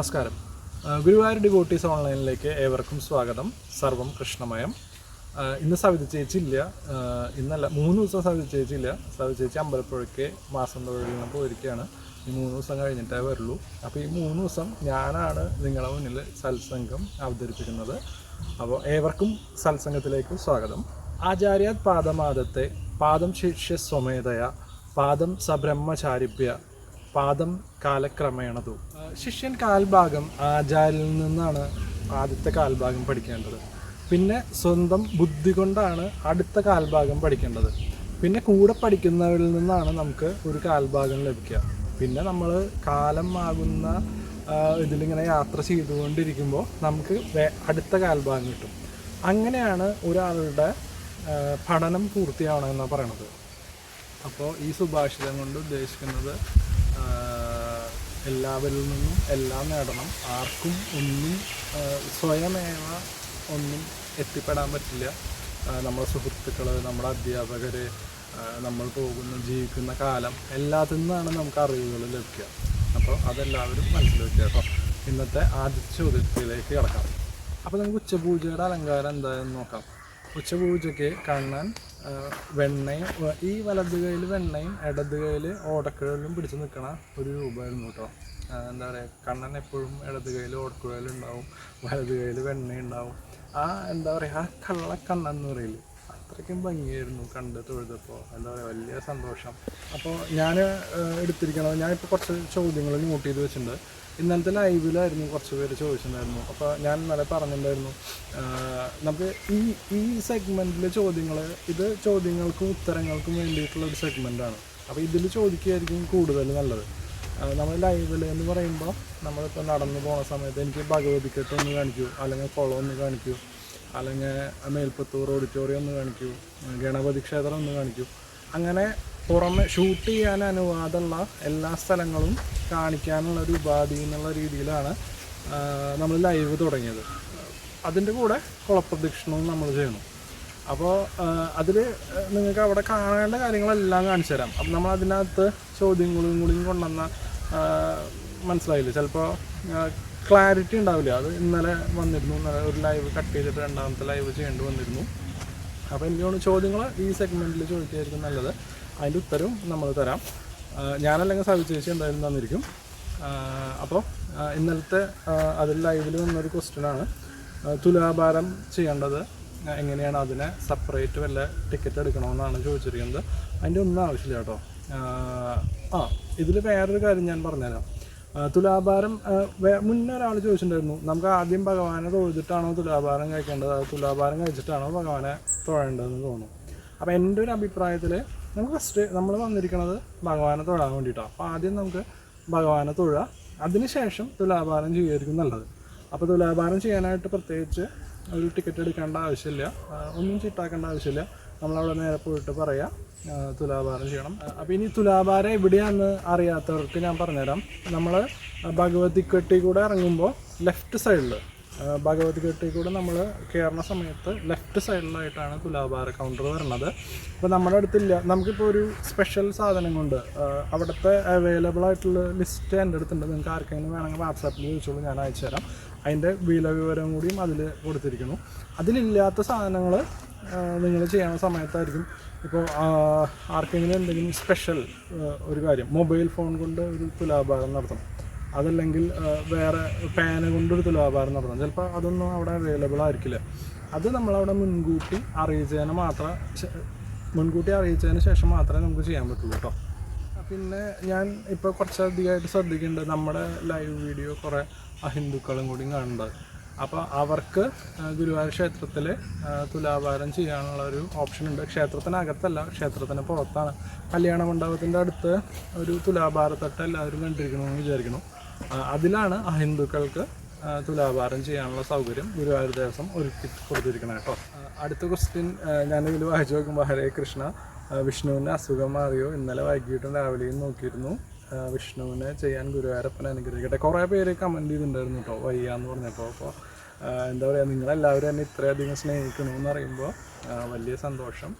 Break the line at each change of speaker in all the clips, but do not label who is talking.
നമസ്കാരം. ഗുരുവായൂർ ഡിവോട്ടീസ് ഓൺലൈനിലേക്ക് ഏവർക്കും സ്വാഗതം. സർവം കൃഷ്ണമയം. ഇന്ന് സവിത ചേച്ചി ഇല്ല. ഇന്നല്ല മൂന്ന് ദിവസം സവിത ചേച്ചി ഇല്ല. സവിത ചേച്ചി അമ്പലപ്പുഴയ്ക്ക് മാസം തൊഴിലിന് പോയിരിക്കുകയാണ്. ഈ മൂന്ന് ദിവസം കഴിഞ്ഞിട്ടേ വരുള്ളൂ. അപ്പോൾ ഈ മൂന്ന് ദിവസം ഞാനാണ് നിങ്ങളുടെ മുന്നിൽ സത്സംഗം അവതരിപ്പിക്കുന്നത്. അപ്പോൾ ഏവർക്കും സത്സംഗത്തിലേക്ക് സ്വാഗതം. ആചാര്യാത് പാദമാദത്തെ പാദം ശിഷ്യ സ്വമേധയ പാദം സബ്രഹ്മചാരിഭ്യ പാദം കാലക്രമേണതു ശിഷ്യൻ കാൽഭാഗം ആചാരിൽ നിന്നാണ് ആദ്യത്തെ കാൽഭാഗം പഠിക്കേണ്ടത്. പിന്നെ സ്വന്തം ബുദ്ധി കൊണ്ടാണ് അടുത്ത കാൽഭാഗം പഠിക്കേണ്ടത്. പിന്നെ കൂടെ പഠിക്കുന്നവരിൽ നിന്നാണ് നമുക്ക് ഒരു കാൽഭാഗം ലഭിക്കുക. പിന്നെ നമ്മൾ കാലം ആകുന്ന ഇതിലിങ്ങനെ യാത്ര ചെയ്തുകൊണ്ടിരിക്കുമ്പോൾ നമുക്ക് അടുത്ത കാൽഭാഗം കിട്ടും. അങ്ങനെയാണ് ഒരാളുടെ പഠനം പൂർത്തിയാവണമെന്നാണ് പറയണത്. അപ്പോൾ ഈ സുഭാഷിതം കൊണ്ട് ഉദ്ദേശിക്കുന്നത് എല്ലാവരിൽ നിന്നും എല്ലാം നേടണം. ആർക്കും ഒന്നും സ്വയമേവ ഒന്നും എത്തിപ്പെടാൻ പറ്റില്ല. നമ്മുടെ സുഹൃത്തുക്കൾ നമ്മുടെ അധ്യാപകർ നമ്മൾ പോകുന്ന ജീവിക്കുന്ന കാലം എല്ലാത്തിൽ നിന്നാണ് നമുക്ക് അറിവുകൾ ലഭിക്കുക. അപ്പോൾ അതെല്ലാവരും മനസ്സിൽ വെക്കുക കേട്ടോ. ഇന്നത്തെ ആദ്യത്തെ ചോദ്യത്തിലേക്ക് കിടക്കാം. അപ്പോൾ നമുക്ക് ഉച്ചപൂജയുടെ അലങ്കാരം എന്തായാലും നോക്കാം. ഉച്ചപൂജയ്ക്ക് കണ്ണൻ ആ, വെണ്ണയും ഈ വലത് കൈയിൽ വെണ്ണയും ഇടത് കൈയിൽ ഓടക്കുഴലും പിടിച്ച് നിൽക്കണ ഒരു രൂപമായിരുന്നു കേട്ടോ എന്താ പറയുക കണ്ണൻ എപ്പോഴും ഇടത് കൈയിൽ ഓടക്കുഴലുണ്ടാവും വലത് കൈയിൽ വെണ്ണയുണ്ടാവും ആ എന്താ പറയുക ആ കള്ളക്കണ്ണൻ എന്ന് പറയില്ലേ അത്രയ്ക്കും ഭംഗിയായിരുന്നു കണ്ട് തൊഴുതപ്പോൾ എന്താ പറയുക വലിയ സന്തോഷം. അപ്പോൾ ഞാൻ എടുത്തിരിക്കണത് ഞാനിപ്പോൾ കുറച്ച് ചോദ്യങ്ങൾ നോട്ട് ചെയ്ത് വെച്ചിട്ടുണ്ട്. ഇന്നലത്തെ ലൈവിലായിരുന്നു കുറച്ച് പേര് ചോദിച്ചിട്ടുണ്ടായിരുന്നു. അപ്പോൾ ഞാൻ ഇന്നലെ പറഞ്ഞിട്ടുണ്ടായിരുന്നു നമുക്ക് ഈ ഈ സെഗ്മെന്റിലെ ചോദ്യങ്ങൾ ഇത് ചോദ്യങ്ങൾക്കും ഉത്തരങ്ങൾക്കും വേണ്ടിയിട്ടുള്ള ഒരു സെഗ്മെന്റാണ് അപ്പോൾ ഇതിൽ ചോദിക്കുകയായിരിക്കും കൂടുതൽ നല്ലത്. നമ്മൾ ലൈവിൽ എന്ന് പറയുമ്പോൾ നമ്മളിപ്പോൾ നടന്നു പോകുന്ന സമയത്ത് എനിക്ക് ഭഗവതിക്കെട്ട് ഒന്ന് കാണിക്കൂ അല്ലെങ്കിൽ കുളം ഒന്ന് കാണിക്കൂ അല്ലെങ്കിൽ മേൽപ്പത്തൂർ ഓഡിറ്റോറിയം ഒന്ന് കാണിക്കൂ ഗണപതി ക്ഷേത്രം ഒന്ന് കാണിക്കൂ. അങ്ങനെ പുറമെ ഷൂട്ട് ചെയ്യാൻ അനുവാദമുള്ള എല്ലാ സ്ഥലങ്ങളും കാണിക്കാനുള്ള ഒരു ഉപാധി എന്നുള്ള രീതിയിലാണ് നമ്മൾ ലൈവ് തുടങ്ങിയത്. അതിന്റെ കൂടെ കുളപ്രദക്ഷിണവും നമ്മൾ ചെയ്യണം. അപ്പോൾ അതിൽ നിങ്ങൾക്ക് അവിടെ കാണേണ്ട കാര്യങ്ങളെല്ലാം കാണിച്ചു തരാം. അപ്പം നമ്മൾ അതിനകത്ത് ചോദ്യങ്ങളും കൂടിയും കൊണ്ടുവന്ന മനസ്സിലായില്ല? ചിലപ്പോൾ ക്ലാരിറ്റി ഉണ്ടാവില്ല? അത് ഇന്നലെ വന്നിരുന്നു. ഇന്നലെ ഒരു ലൈവ് കട്ട് ചെയ്തിട്ട് രണ്ടാമത്തെ ലൈവ് ചെയ്യേണ്ടി വന്നിരുന്നു. അപ്പോൾ എനിക്ക് തോന്നുന്നു ചോദ്യങ്ങൾ ഈ സെഗ്മെന്റിൽ ചോദിക്കുകയായിരിക്കും നല്ലത്. അതിന്റെ ഉത്തരവും നമ്മൾ തരാം. ഞാനല്ലെങ്കിൽ സവി ചേച്ചി എന്തായാലും തന്നിരിക്കും. അപ്പോൾ ഇന്നലത്തെ അതിൽ ലൈവിൽ വന്നൊരു ക്വസ്റ്റ്യനാണ് തുലാഭാരം ചെയ്യേണ്ടത് എങ്ങനെയാണ് അതിനെ സെപ്പറേറ്റ് വല്ല ടിക്കറ്റ് എടുക്കണമെന്നാണ് ചോദിച്ചിരിക്കുന്നത്. അതിന്റെ ഒന്നും ആവശ്യമില്ല കേട്ടോ. ആ, ഇതിൽ വേറൊരു കാര്യം ഞാൻ പറഞ്ഞുതരാം. തുലാഭാരം മുന്നേ ഒരാൾ ചോദിച്ചിട്ടുണ്ടായിരുന്നു നമുക്ക് ആദ്യം ഭഗവാനെ തൊഴുതിട്ടാണോ തുലാഭാരം കഴിക്കേണ്ടത്? തുലാഭാരം കഴിച്ചിട്ടാണോ ഭഗവാനെ തൊഴേണ്ടതെന്ന് തോന്നുന്നു? അപ്പോൾ എന്റെ ഒരു അഭിപ്രായത്തിൽ നമുക്ക് ഫസ്റ്റ് നമ്മൾ വന്നിരിക്കുന്നത് ഭഗവാനെ തൊഴാൻ വേണ്ടിയിട്ടാണ് അപ്പോൾ ആദ്യം നമുക്ക് ഭഗവാനെ തൊഴുക. അതിനുശേഷം തുലാഭാരം ചെയ്യുമായിരിക്കും നല്ലത്. അപ്പോൾ തുലാഭാരം ചെയ്യാനായിട്ട് പ്രത്യേകിച്ച് ഒരു ടിക്കറ്റ് എടുക്കേണ്ട ആവശ്യമില്ല. ഒന്നും ചിട്ടാക്കേണ്ട ആവശ്യമില്ല. നമ്മളവിടെ നേരെ പോയിട്ട് പറയാം. തുലാഭാരം ചെയ്യണം. അപ്പോൾ ഇനി തുലാഭാരം എവിടെയാണെന്ന് അറിയാത്തവർക്ക് ഞാൻ പറഞ്ഞുതരാം. നമ്മൾ ഭഗവതിക്കെട്ടി കൂടെ ഇറങ്ങുമ്പോൾ ലെഫ്റ്റ് സൈഡിൽ ഭഗവതി കെട്ടി കൂടെ നമ്മൾ കയറുന്ന സമയത്ത് ലെഫ്റ്റ് സൈഡിലായിട്ടാണ് തുലാഭാര കൗണ്ടർ വരുന്നത്. അപ്പോൾ നമ്മുടെ അടുത്തില്ല. നമുക്കിപ്പോൾ ഒരു സ്പെഷ്യൽ സാധനം കൊണ്ട് അവിടുത്തെ അവൈലബിൾ ആയിട്ടുള്ള ലിസ്റ്റ് എന്റെ അടുത്തുണ്ട്. നിങ്ങൾക്ക് ആർക്കെങ്കിലും വേണമെങ്കിൽ വാട്സാപ്പിൽ ചോദിച്ചോളൂ ഞാൻ അയച്ചു തരാം. അതിന്റെ വില വിവരം കൂടിയും അതിൽ കൊടുത്തിരിക്കുന്നു. അതിലില്ലാത്ത സാധനങ്ങൾ നിങ്ങൾ ചെയ്യുന്ന സമയത്തായിരിക്കും. ഇപ്പോൾ ആർക്കെങ്കിലും എന്തെങ്കിലും സ്പെഷ്യൽ ഒരു കാര്യം മൊബൈൽ ഫോൺ കൊണ്ട് ഒരു തുലാഭാരം നടത്തണം. അതല്ലെങ്കിൽ വേറെ പാന കൊണ്ടൊരു തുലാഭാരം നടത്തണം ചിലപ്പോൾ അതൊന്നും അവിടെ അവൈലബിൾ ആയിരിക്കില്ല. അത് നമ്മളവിടെ മുൻകൂട്ടി അറിയിച്ചതിന് മാത്രം മുൻകൂട്ടി അറിയിച്ചതിന് ശേഷം മാത്രമേ നമുക്ക് ചെയ്യാൻ പറ്റുള്ളൂ കേട്ടോ പിന്നെ ഞാൻ ഇപ്പോൾ കുറച്ചധികമായിട്ട് ശ്രദ്ധിക്കുന്നുണ്ട് നമ്മുടെ ലൈവ് വീഡിയോ കുറേ ഹിന്ദുക്കളും കൂടി കാണുന്നുണ്ട് അപ്പോൾ അവർക്ക് ഗുരുവായൂർ ക്ഷേത്രത്തിൽ തുലാഭാരം ചെയ്യാനുള്ള ഒരു ഓപ്ഷൻ ഉണ്ട്. ക്ഷേത്രത്തിനകത്തല്ല ക്ഷേത്രത്തിന് പുറത്താണ്. കല്യാണ മണ്ഡപത്തിന്റെ അടുത്ത് ഒരു തുലാഭാരത്തട്ട് എല്ലാവരും കണ്ടിരിക്കണമെന്ന് വിചാരിക്കണം അതിലാണ് ഹിന്ദുക്കൾക്ക് തുലാഭാരം ചെയ്യാനുള്ള സൗകര്യം ഗുരുവായൂർ ദേവസ്വം ഒരുക്കി കൊടുത്തിരിക്കണം കേട്ടോ. അടുത്ത ക്വസ്റ്റ്യൻ ഞാൻ ഞാനിതിൽ വായിച്ചു നോക്കുമ്പോൾ ഹരേ കൃഷ്ണ വിഷ്ണുവിന്റെ അസുഖം മാറിയോ? ഇന്നലെ വൈകിട്ടും രാവിലെയും നോക്കിയിരുന്നു. വിഷ്ണുവിനെ ചെയ്യാൻ ഗുരുവായൂരപ്പൻ അനുഗ്രഹിക്കട്ടെ. കുറേ പേര് കമന്റ് ചെയ്തിട്ടുണ്ടായിരുന്നു കേട്ടോ വയ്യാന്ന് പറഞ്ഞപ്പോൾ അപ്പോൾ എന്താ പറയുക നിങ്ങളെല്ലാവരും എന്നെ ഇത്രയധികം സ്നേഹിക്കണമെന്ന് അറിയുമ്പോൾ വലിയ സന്തോഷം.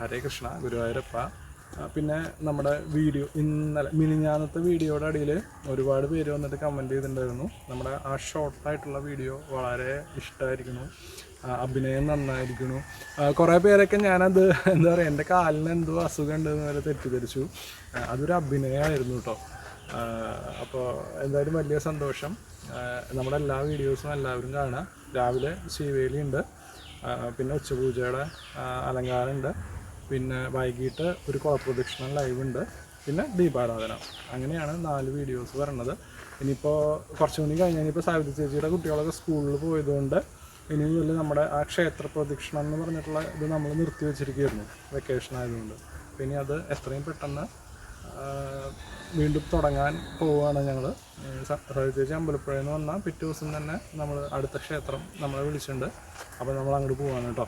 ഹരേ കൃഷ്ണ ഗുരുവായൂരപ്പ പിന്നെ നമ്മുടെ വീഡിയോ ഇന്നലെ മിനിഞ്ഞാന്നത്തെ വീഡിയോയുടെ അടിയിൽ ഒരുപാട് പേര് വന്നിട്ട് കമന്റ് ചെയ്തിട്ടുണ്ടായിരുന്നു. നമ്മുടെ ആ ഷോർട്ടായിട്ടുള്ള വീഡിയോ വളരെ ഇഷ്ടമായിരിക്കുന്നു. അഭിനയം നന്നായിരിക്കുന്നു. കുറേ പേരൊക്കെ ഞാനത് എന്താ പറയുക എന്റെ കാലിന് എന്തോ അസുഖം ഉണ്ടെന്ന് വരെ തെറ്റിദ്ധരിച്ചു. അതൊരു അഭിനയമായിരുന്നു കേട്ടോ അപ്പോൾ എന്തായാലും വലിയ സന്തോഷം. നമ്മുടെ എല്ലാ വീഡിയോസും എല്ലാവരും കാണാം. രാവിലെ ശിവേലിയുണ്ട് പിന്നെ ഉച്ചപൂജയുടെ അലങ്കാരമുണ്ട്. പിന്നെ വൈകിട്ട് ഒരു കുളപ്രദക്ഷിണം ലൈവ് ഉണ്ട്. പിന്നെ ദീപാരാധന. അങ്ങനെയാണ് നാല് വീഡിയോസ് വരണത് ഇനിയിപ്പോൾ കുറച്ചു കൂടി കഴിഞ്ഞ് ഇനിയിപ്പോൾ സാവിത്രി ചേച്ചിയുടെ കുട്ടികളൊക്കെ സ്കൂളിൽ പോയതുകൊണ്ട് ഇനി മുതൽ നമ്മുടെ ആ ക്ഷേത്ര പ്രദക്ഷിണം എന്ന് പറഞ്ഞിട്ടുള്ള ഇത് നമ്മൾ നിർത്തി വെച്ചിരിക്കുകയായിരുന്നു വെക്കേഷൻ ആയതുകൊണ്ട്. പിന്നെ അത് എത്രയും പെട്ടെന്ന് വീണ്ടും തുടങ്ങാൻ പോവുകയാണ് ഞങ്ങൾ ചേച്ചി അമ്പലപ്പുഴയിൽ നിന്ന് വന്നാൽ പിറ്റേ ദിവസം തന്നെ നമ്മൾ അടുത്ത ക്ഷേത്രം നമ്മളെ വിളിച്ചിട്ടുണ്ട്. അപ്പോൾ നമ്മൾ അങ്ങോട്ട് പോവാണ് കേട്ടോ.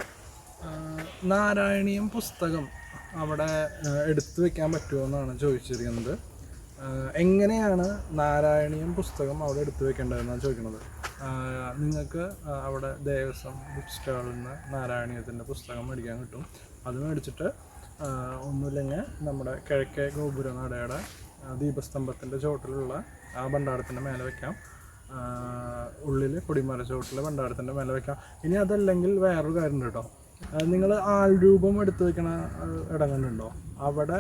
നാരായണീയം പുസ്തകം അവിടെ എടുത്തു വെക്കാൻ പറ്റുമോ എന്നാണ് ചോദിച്ചിരിക്കുന്നത്. എങ്ങനെയാണ് നാരായണീയം പുസ്തകം അവിടെ എടുത്തു വെക്കേണ്ടതെന്നാണ് ചോദിക്കുന്നത്. നിങ്ങൾക്ക് അവിടെ ദേവസ്വം ബുക്ക് സ്റ്റാളിൽ നിന്ന് നാരായണീയത്തിന്റെ പുസ്തകം മേടിക്കാൻ കിട്ടും. അത് മേടിച്ചിട്ട് ഒന്നുമില്ലെങ്കിൽ നമ്മുടെ കിഴക്കേ ഗോപുര നടയുടെ ദീപസ്തംഭത്തിന്റെ ചോട്ടിലുള്ള ആ ഭണ്ഡാരത്തിന്റെ മേലെ വെക്കാം. ഉള്ളിൽ കൊടിമര ചോട്ടിൽ ഭണ്ഡാരത്തിന്റെ മേലെ വെക്കാം. ഇനി അതല്ലെങ്കിൽ വേറൊരു കാര്യം കേട്ടോ. നിങ്ങൾ ആൾരൂപം എടുത്തു വെക്കണ ഇടങ്ങളുണ്ടോ? അവിടെ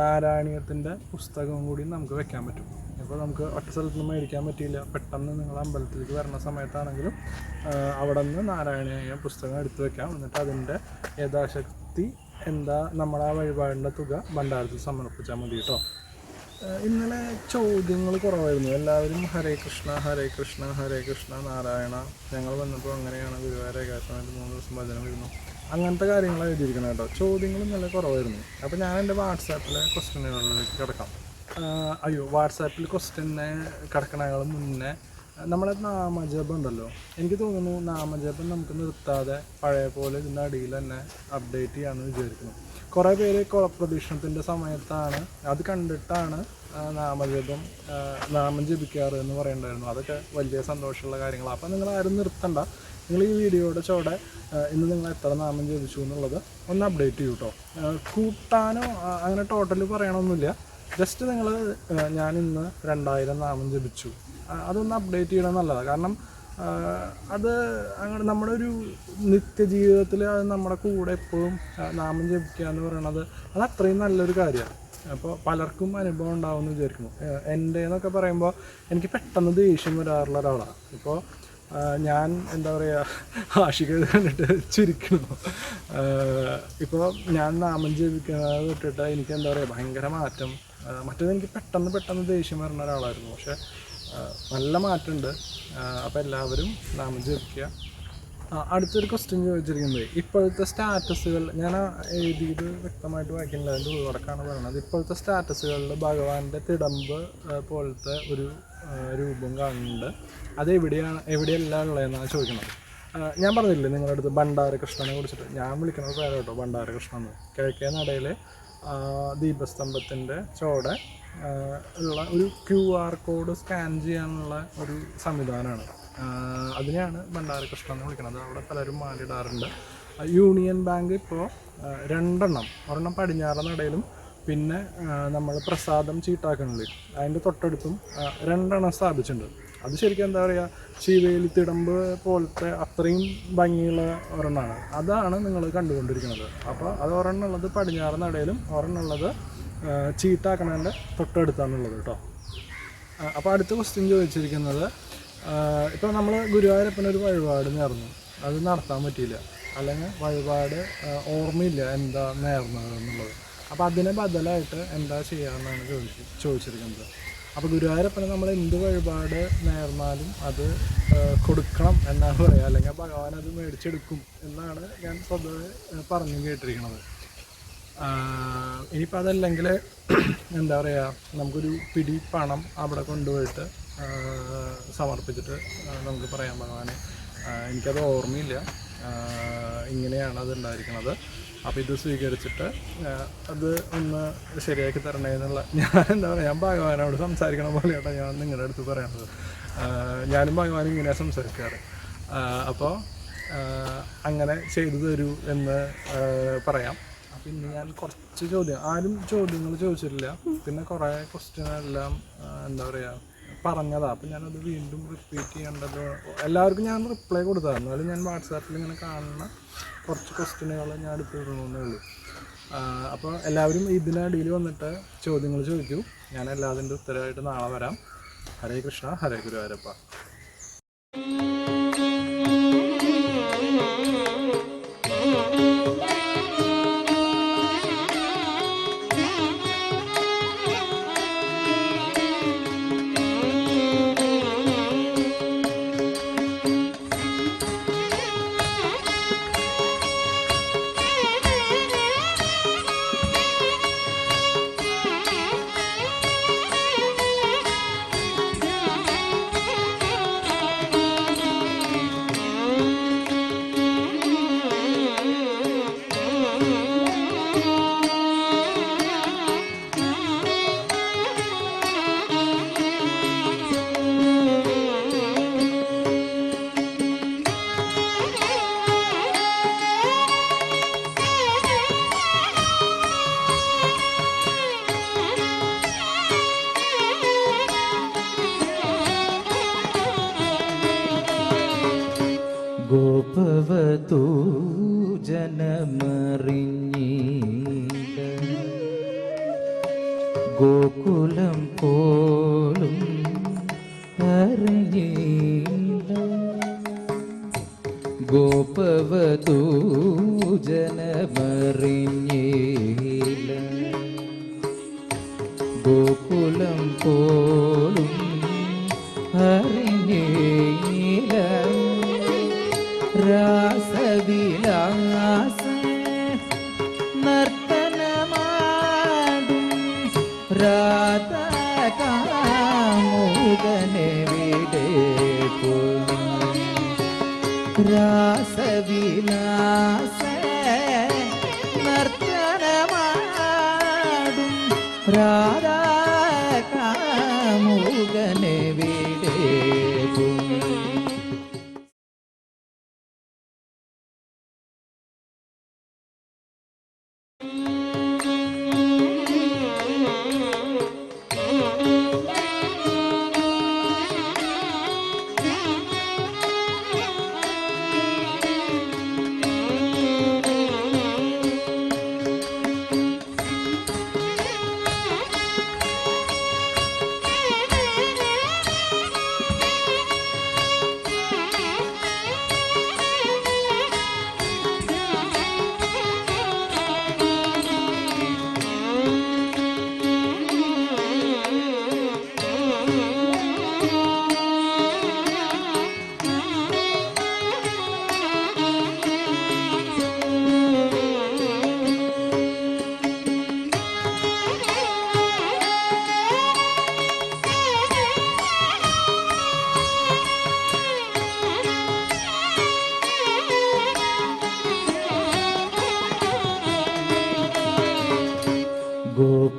നാരായണീയത്തിന്റെ പുസ്തകവും കൂടി നമുക്ക് വെക്കാൻ പറ്റും. അപ്പോൾ നമുക്ക് ഒറ്റ സ്ഥലത്ത് നിന്ന് മേടിക്കാൻ പറ്റിയില്ല. പെട്ടെന്ന് നിങ്ങൾ അമ്പലത്തിലേക്ക് വരുന്ന സമയത്താണെങ്കിലും അവിടെ നിന്ന് നാരായണീയ പുസ്തകം എടുത്തു വെക്കാം. എന്നിട്ട് അതിന്റെ യഥാശക്തി എന്താ നമ്മുടെ ആ വഴിപാടിന്റെ തുക ഭണ്ഡാരത്തിൽ സമർപ്പിച്ചാൽ മതി കേട്ടോ. ഇന്നലെ ചോദ്യങ്ങൾ കുറവായിരുന്നു. എല്ലാവരും ഹരേ കൃഷ്ണ ഹരേ കൃഷ്ണ ഹരേ കൃഷ്ണ നാരായണ ഞങ്ങൾ വന്നപ്പോൾ അങ്ങനെയാണ് ഗുരുവായൂർ മൂന്ന് ദിവസം ഭജന വരുന്നു അങ്ങനത്തെ കാര്യങ്ങൾ എഴുതിയിരിക്കണം കേട്ടോ. ചോദ്യങ്ങൾ ഇന്നലെ കുറവായിരുന്നു. അപ്പോൾ ഞാൻ എന്റെ വാട്സാപ്പിലെ ക്വസ്റ്റ്യനുകളിലേക്ക് കിടക്കാം. അയ്യോ വാട്സാപ്പിൽ ക്വസ്റ്റ്യനെ കിടക്കണകൾ മുന്നേ നമ്മളെ നാമജപം ഉണ്ടല്ലോ. എനിക്ക് തോന്നുന്നു നാമജപം നമുക്ക് നിർത്താതെ പഴയ പോലെ ഇതിന്റെ അടിയിൽ തന്നെ അപ്ഡേറ്റ് ചെയ്യാമെന്ന് വിചാരിക്കുന്നു. കുറേ പേര് കുളപ്രദക്ഷിണത്തിന്റെ സമയത്താണ് അത് കണ്ടിട്ടാണ് നാമജപം നാമം ജപിക്കാറ് എന്ന് പറയണ്ടായിരുന്നു. അതൊക്കെ വലിയ സന്തോഷമുള്ള കാര്യങ്ങളാണ് അപ്പം നിങ്ങൾ ആരും നിർത്തണ്ട. നിങ്ങൾ ഈ വീഡിയോയുടെ ചോടെ ഇന്ന് നിങ്ങൾ എത്ര നാമം ജപിച്ചു എന്നുള്ളത് ഒന്ന് അപ്ഡേറ്റ് ചെയ്യൂ കേട്ടോ കൂട്ടാനോ അങ്ങനെ ടോട്ടൽ പറയണമൊന്നുമില്ല ജസ്റ്റ് നിങ്ങൾ ഞാൻ ഇന്ന് രണ്ടായിരം നാമം ജപിച്ചു. അതൊന്ന് അപ്ഡേറ്റ് ചെയ്യണം നല്ലതാണ് കാരണം അത് അങ്ങനെ നമ്മുടെ ഒരു നിത്യജീവിതത്തിൽ അത് നമ്മുടെ കൂടെ എപ്പോഴും നാമം ജപിക്കുക എന്ന് പറയുന്നത് അത് അത്രയും നല്ലൊരു കാര്യമാണ് അപ്പോൾ പലർക്കും അനുഭവം ഉണ്ടാവുമെന്ന് വിചാരിക്കുന്നു. എന്റെ എന്നൊക്കെ പറയുമ്പോൾ എനിക്ക് പെട്ടെന്ന് ദേഷ്യം വരാറുള്ള ഒരാളാണ് ഇപ്പോൾ ഞാൻ എന്താ പറയുക ആഷിക കണ്ടിട്ട് ചിരിക്കുന്നു. ഇപ്പോൾ ഞാൻ നാമം ജപിക്കുന്നത് വിട്ടിട്ട് എനിക്ക് എന്താ പറയുക ഭയങ്കര മാറ്റം. മറ്റേത് എനിക്ക് പെട്ടെന്ന് പെട്ടെന്ന് ദേഷ്യം വരുന്ന ഒരാളായിരുന്നു. പക്ഷേ നല്ല മാറ്റമുണ്ട്. അപ്പോൾ എല്ലാവരും നാമം ജപിക്കുക. അടുത്തൊരു ക്വസ്റ്റ്യൻ ചോദിച്ചിരിക്കുന്നത് ഇപ്പോഴത്തെ സ്റ്റാറ്റസുകൾ ഞാൻ എഴുതിയത് വ്യക്തമായിട്ട് വായിക്കുന്നില്ല അതിന്റെ ഉള്ളടക്കമാണ് പറയുന്നത്. ഇപ്പോഴത്തെ സ്റ്റാറ്റസുകളിൽ ഭഗവാന്റെ തിടമ്പ് പോലത്തെ ഒരു രൂപം കാണുന്നുണ്ട്. അത് എവിടെയാണ് എവിടെയല്ല ഉള്ളതെന്നാണ് ചോദിക്കുന്നത്. ഞാൻ പറഞ്ഞില്ലേ നിങ്ങളുടെ അടുത്ത് ഭണ്ഡാരകൃഷ്ണനെ കുറിച്ചിട്ട്? ഞാൻ വിളിക്കുന്നത് പേര് കേട്ടോ ഭണ്ഡാരകൃഷ്ണൻ കിഴക്കേ നടയിൽ ദീപസ്തംഭത്തിന്റെ ചോടെ ഉള്ള ഒരു ക്യു ആർ കോഡ് സ്കാൻ ചെയ്യാനുള്ള ഒരു സംവിധാനമാണ്. അതിനെയാണ് ഭണ്ഡാരകൃഷ്ണൻ എന്ന് വിളിക്കുന്നത്. അവിടെ പലരും മാലിടാറുണ്ട് യൂണിയൻ ബാങ്ക് ഇപ്പോൾ രണ്ടെണ്ണം ഒരെണ്ണം പടിഞ്ഞാറൻ നടയിലും പിന്നെ നമ്മൾ പ്രസാദം ചീട്ടാക്കണില്ലേ അതിന്റെ തൊട്ടടുത്തും രണ്ടെണ്ണം സ്ഥാപിച്ചിട്ടുണ്ട്. അത് ശരിക്കും എന്താ പറയുക ശിവേലി തിടമ്പ് പോലത്തെ അത്രയും ഭംഗിയുള്ള ഒരെണ്ണമാണ് അതാണ് നിങ്ങൾ കണ്ടുകൊണ്ടിരിക്കുന്നത്. അപ്പോൾ അത് ഒരെണ്ണുള്ളത് പടിഞ്ഞാറ് നടയിലും ഒരെണ്ണുള്ളത് ചീട്ടാക്കണതിന്റെ തൊട്ടടുത്താണുള്ളത് കേട്ടോ. അപ്പോൾ അടുത്ത ക്വസ്റ്റ്യൻ ചോദിച്ചിരിക്കുന്നത് ഇപ്പോൾ നമ്മൾ ഗുരുവായൂരപ്പനൊരു വഴിപാട് നേർന്നു. അത് നടത്താൻ പറ്റിയില്ല. അല്ലെങ്കിൽ വഴിപാട് ഓർമ്മയില്ല എന്താ നേർന്നത് എന്നുള്ളത്. അപ്പോൾ അതിന് ബദലായിട്ട് എന്താ ചെയ്യാമെന്നാണ് ചോദിച്ചു ചോദിച്ചിരിക്കുന്നത്. അപ്പോൾ ഗുരുവായൂരപ്പനെ നമ്മൾ എന്ത് വഴിപാട് നേർന്നാലും അത് കൊടുക്കണം എന്നാണ് പറയുക അല്ലെങ്കിൽ ഭഗവാൻ അത് മേടിച്ചെടുക്കും എന്നാണ് ഞാൻ പൊതുവെ പറഞ്ഞു കേട്ടിരിക്കുന്നത് ഇനിയിപ്പോൾ അതല്ലെങ്കിൽ എന്താ പറയുക നമുക്കൊരു പിടി പണം അവിടെ കൊണ്ടുപോയിട്ട് സമർപ്പിച്ചിട്ട് നമുക്ക് പറയാം ഭഗവാനെ. എനിക്കത് ഓർമ്മയില്ല. ഇങ്ങനെയാണ് അത് ഉണ്ടായിരിക്കുന്നത് അപ്പോൾ ഇത് സ്വീകരിച്ചിട്ട് അത് ഒന്ന് ശരിയാക്കി തരണേ എന്നുള്ള ഞാൻ എന്താ പറയുക ഞാൻ ഭഗവാനോട് സംസാരിക്കണ പോലെയാട്ടോ ഞാൻ നിങ്ങളുടെ അടുത്ത് പറയണത്. ഞാനും ഭഗവാനും ഇങ്ങനെയാണ് സംസാരിക്കാറ്. അപ്പോൾ അങ്ങനെ ചെയ്തു തരൂ എന്ന് പറയാം. പിന്നെ ഞാൻ കുറച്ച് ചോദ്യം ആരും ചോദ്യങ്ങൾ ചോദിച്ചിട്ടില്ല. പിന്നെ കുറേ ക്വസ്റ്റ്യൻ എല്ലാം എന്താ പറയുക പറഞ്ഞതാ. അപ്പം ഞാനത് വീണ്ടും റിപ്പീറ്റ് ചെയ്യേണ്ടത്. എല്ലാവർക്കും ഞാൻ റിപ്ലൈ കൊടുത്തായിരുന്നു. എന്നാലും ഞാൻ വാട്സാപ്പിൽ ഇങ്ങനെ കാണുന്ന കുറച്ച് ക്വസ്റ്റ്യനുകൾ ഞാൻ എടുത്തിടണമെന്നേ ഉള്ളൂ. അപ്പോൾ എല്ലാവരും ഇതിനടിയിൽ വന്നിട്ട് ചോദ്യങ്ങൾ ചോദിക്കൂ. ഞാൻ എല്ലാതിന്റെ ഉത്തരവായിട്ട് നാളെ വരാം. ഹരേ കൃഷ്ണ ഹരേ ഗുരുവായൂരപ്പ.
ഗോപവതൂ ജനമറിഞ്ഞീല ഗോകുലം പോലും അറിഞ്ഞില്ല. രാസവിലാസ రాధా రాధాకాముగనే వీడే.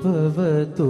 വിടെ ഗോപവതൂ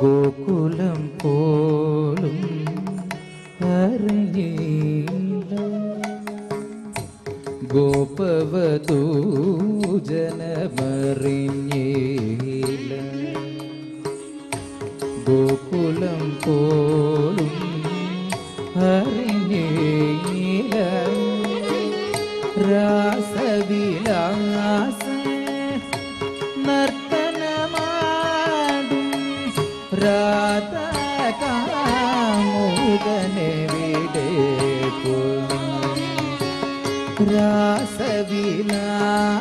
ഗോകുലം പോലും അറിഞ്ഞില്ല ഗോപവതു ജനമറിഞ്ഞില്ല ഗോകുലം പോലും നർത്തനമാടും രാധാകാമുകനെ വിടെ രാസവിലാസ